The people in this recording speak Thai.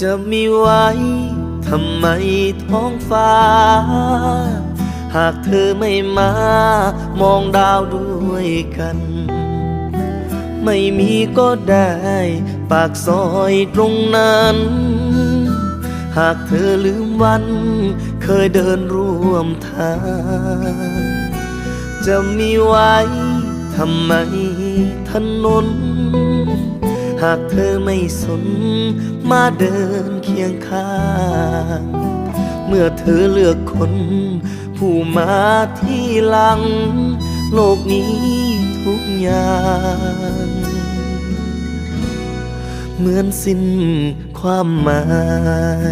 จะมีไว้ทำไมท้องฟ้า หากเธอไม่มา มองดาวด้วยกัน ไม่มีก็ได้ ปากซอยตรงนั้น หากเธอลืมวัน เคยเดินร่วมทาง จะมีไว้ทำไมถนน หากเธอไม่สน มาเดินเคียงข้าง เมื่อเธอเลือกคน ผู้มาที่หลัง โลกนี้ทุกอย่าง เหมือนสิ้นความหมาย